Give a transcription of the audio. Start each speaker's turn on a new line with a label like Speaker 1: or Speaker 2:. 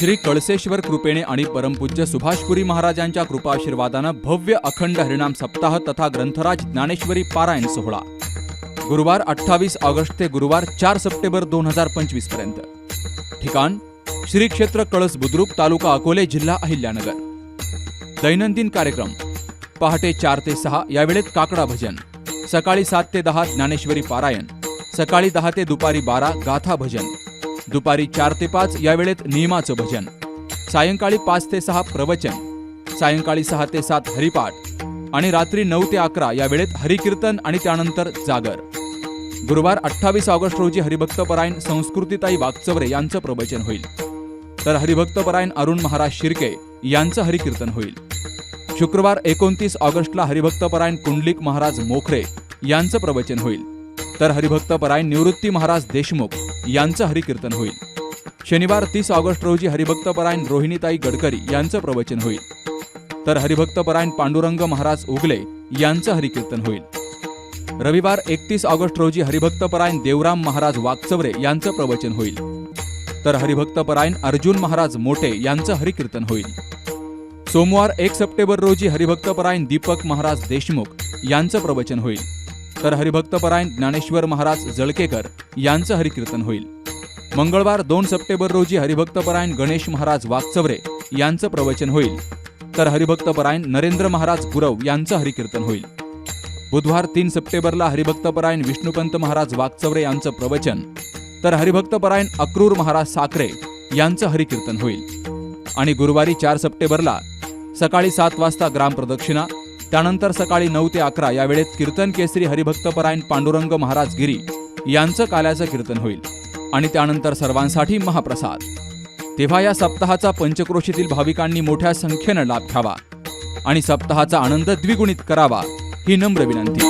Speaker 1: श्री कळसेश्वर कृपेने आणि परमपूज्य सुभाषपुरी महाराजांच्या कृपाशीर्वादानं भव्य अखंड हरिनाम सप्ताह तथा ग्रंथराज ज्ञानेश्वरी पारायण सोहळा. गुरुवार अठ्ठावीस ऑगस्ट ते गुरुवार चार सप्टेंबर दोन हजार पंचवीसपर्यंत. ठिकाण श्री क्षेत्र कळस बुद्रुक तालुका अकोले जिल्हा अहिल्यानगर. दैनंदिन कार्यक्रम पहाटे चार ते सहा यावेळेत काकडा भजन सकाळी सात ते दहा ज्ञानेश्वरी पारायण सकाळी दहा ते दुपारी बारा गाथा भजन दुपारी चार ते पाच या वेळेत नियमाचं भजन. सायंकाळी पाच ते सहा प्रवचन. सायंकाळी सहा ते सात हरिपाठ. आणि रात्री नऊ ते अकरा या वेळेत हरिकीर्तन आणि त्यानंतर जागर. गुरुवार अठ्ठावीस ऑगस्ट रोजी हरिभक्तपरायण संस्कृतीताई वागचवरे यांचं प्रवचन होईल. तर हरिभक्तपरायण अरुण महाराज शिर्के यांचं हरिकीर्तन होईल. शुक्रवार एकोणतीस ऑगस्टला हरिभक्तपरायण कुंडलिक महाराज मोखरे यांचं प्रवचन होईल. तर हरिभक्तपरायण निवृत्ती महाराज देशमुख यांचं हरिकीर्तन होईल. शनिवार तीस ऑगस्ट रोजी हरिभक्तपरायण रोहिणीताई गडकरी यांचं प्रवचन होईल. तर हरिभक्तपरायण पांडुरंग महाराज उगले यांचं हरिकीर्तन होईल. रविवार एकतीस ऑगस्ट रोजी हरिभक्तपरायण देवराम महाराज वागचवरे यांचं प्रवचन होईल. तर हरिभक्तपरायण अर्जुन महाराज मोटे यांचं हरिकीर्तन होईल. सोमवार एक सप्टेंबर रोजी हरिभक्तपरायण दीपक महाराज देशमुख यांचं प्रवचन होईल. तर हरिभक्तपरायण ज्ञानेश्वर महाराज जळकेकर यांचं हरिकीर्तन होईल. मंगळवार दोन सप्टेंबर रोजी हरिभक्तपरायण गणेश महाराज वागचवरे यांचं प्रवचन होईल. तर हरिभक्तपरायण नरेंद्र महाराज गुरव यांचं हरिकीर्तन होईल. बुधवार तीन सप्टेंबरला हरिभक्तपरायण विष्णुपंत महाराज वागचवरे यांचं प्रवचन. तर हरिभक्तपरायण अक्रूर महाराज साखरे यांचं हरिकीर्तन होईल. आणि गुरुवारी चार सप्टेंबरला सकाळी सात वाजता ग्राम प्रदक्षिणा त्यानंतर सकाळी नऊ ते अकरा या वेळेत कीर्तन केसरी हरिभक्तपरायण पांडुरंग महाराज गिरी यांचं काल्याचं कीर्तन होईल. आणि त्यानंतर सर्वांसाठी महाप्रसाद. तेव्हा या सप्ताहाचा पंचक्रोशीतील भाविकांनी मोठ्या संख्येनं लाभ घ्यावा. आणि सप्ताहाचा आनंद द्विगुणित करावा ही नम्र विनंती.